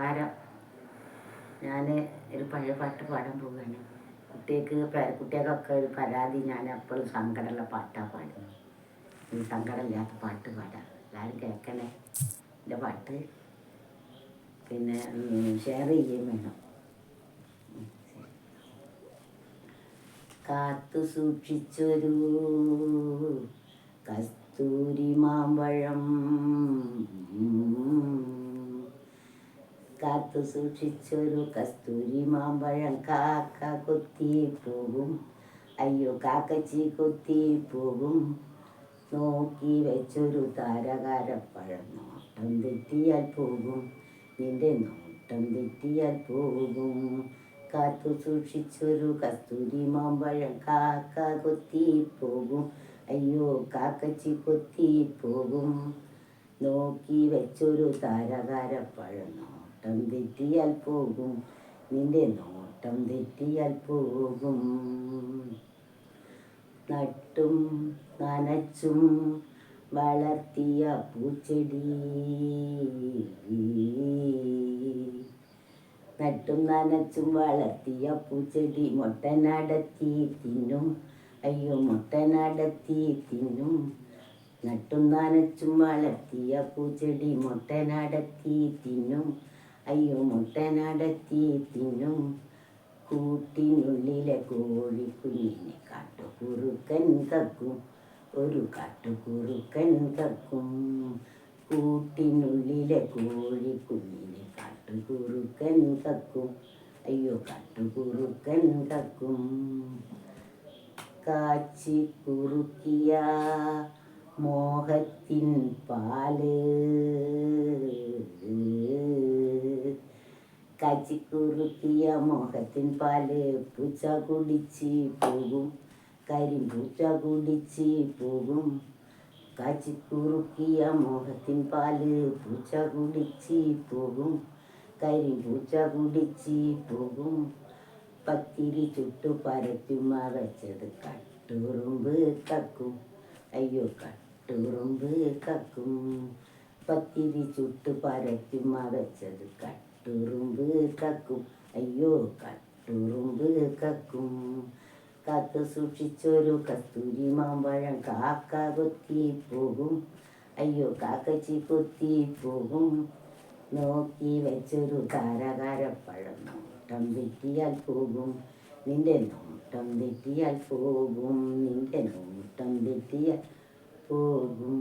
നമസ്കാരം. ഞാൻ ഒരു പഴയ പാട്ട് പാടാൻ പോവുകയാണ്. കുട്ടികൾക്ക് പേരക്കുട്ടികൾക്കൊക്കെ ഒരു പരാതി ഞാൻ എപ്പോഴും സങ്കടമുള്ള പാട്ടാണ് പാടുന്നത്. ഈ സങ്കടമില്ലാത്ത പാട്ട് പാടാം എല്ലാവരും കേൾക്കണേ. എന്റെ പാട്ട്. പിന്നെ ഷെയർ ചെയ്യുകയും വേണം. കാത്തു സൂക്ഷിച്ചൊരു കസ്തൂരി മാമ്പഴം കാത്തു സൂക്ഷിച്ചൊരു കസ്തൂരി മാമ്പഴം കാക്ക കൊത്തി പോകും അയ്യോ കാക്കച്ചി കൊത്തി പോകും നോക്കി വെച്ചൊരു താരകാരപ്പഴം നോട്ടം തെറ്റിയാൽ പോകും. നിന്റെ നോട്ടം തെറ്റിയാൽ പോകും. കാത്തു സൂക്ഷിച്ചൊരു കസ്തൂരി മാമ്പഴം കാക്ക കൊത്തി പോകും അയ്യോ കാക്കച്ചി കൊത്തി പോകും നോക്കി വെച്ചൊരു താരകാരപ്പഴം നോട്ടം തെറ്റിയാൽ പോകും. നിന്റെ നോട്ടം തെറ്റിയാൽ പോകും. നട്ടും നനച്ചും വളർത്തിയ പൂച്ചെടി. നട്ടും നനച്ചും വളർത്തിയ പൂച്ചെടി മുട്ടനടത്തി തിന്നും. അയ്യോ മുട്ടനടത്തി തിന്നും. നട്ടും നനച്ചും വളർത്തിയ പൂച്ചെടി മുട്ടനടത്തി തിന്നും. അയ്യോ മുട്ടനടത്തി തിന്നും. കൂട്ടിനുള്ളിലെ കോഴിക്കുഞ്ഞിനെ കാട്ടുകുറുക്കൻ കക്കും. ഒരു കാട്ടുകുറുക്കൻ കക്കും. കൂട്ടിനുള്ളിലെ കോഴിക്കുഞ്ഞിനെ കാട്ടുകുറുക്കൻ കക്കും. അയ്യോ കാട്ടുകുറുക്കൻ കക്കും. കാച്ചി കുറുക്കിയ മോഹത്തിൻ പാൽ കാച്ചിക്കുറുക്കിയ മോഹത്തിൻ പാൽ പൂച്ച കുടിച്ച് പോകും. കരിമ്പൂച്ച കുടിച്ച് പോകും. കാച്ചിക്കുറുക്കിയ മോഹത്തിൻ പാൽ പൂച്ച കുടിച്ച് പോകും. കരിമ്പൂച്ച കുടിച്ച് പോകും. പത്തിരി ചുട്ടു പരത്തുമ വെച്ചത് കട്ടുറുമ്പ് കക്കും. അയ്യോ കട്ടുറുമ്പ് കക്കും. പത്തിരി ചുട്ടു പരത്തുമ വെച്ചത് കട്ടുറുമ്പ് കക്കും. അയ്യോ കട്ടുറുമ്പ് കക്കും. കാത്തു സൂക്ഷിച്ചൊരു കസ്തൂരി മാമ്പഴം കാക്ക കൊത്തി പോകും. അയ്യോ കാക്കച്ചി കൊത്തി പോകും. നോക്കി വെച്ചൊരു താരകാരപ്പഴം നോട്ടം തെറ്റിയാൽ പോകും. നിന്റെ നോട്ടം തെറ്റിയാൽ പോകും. നിന്റെ നോട്ടം തെറ്റിയാൽ പോകും.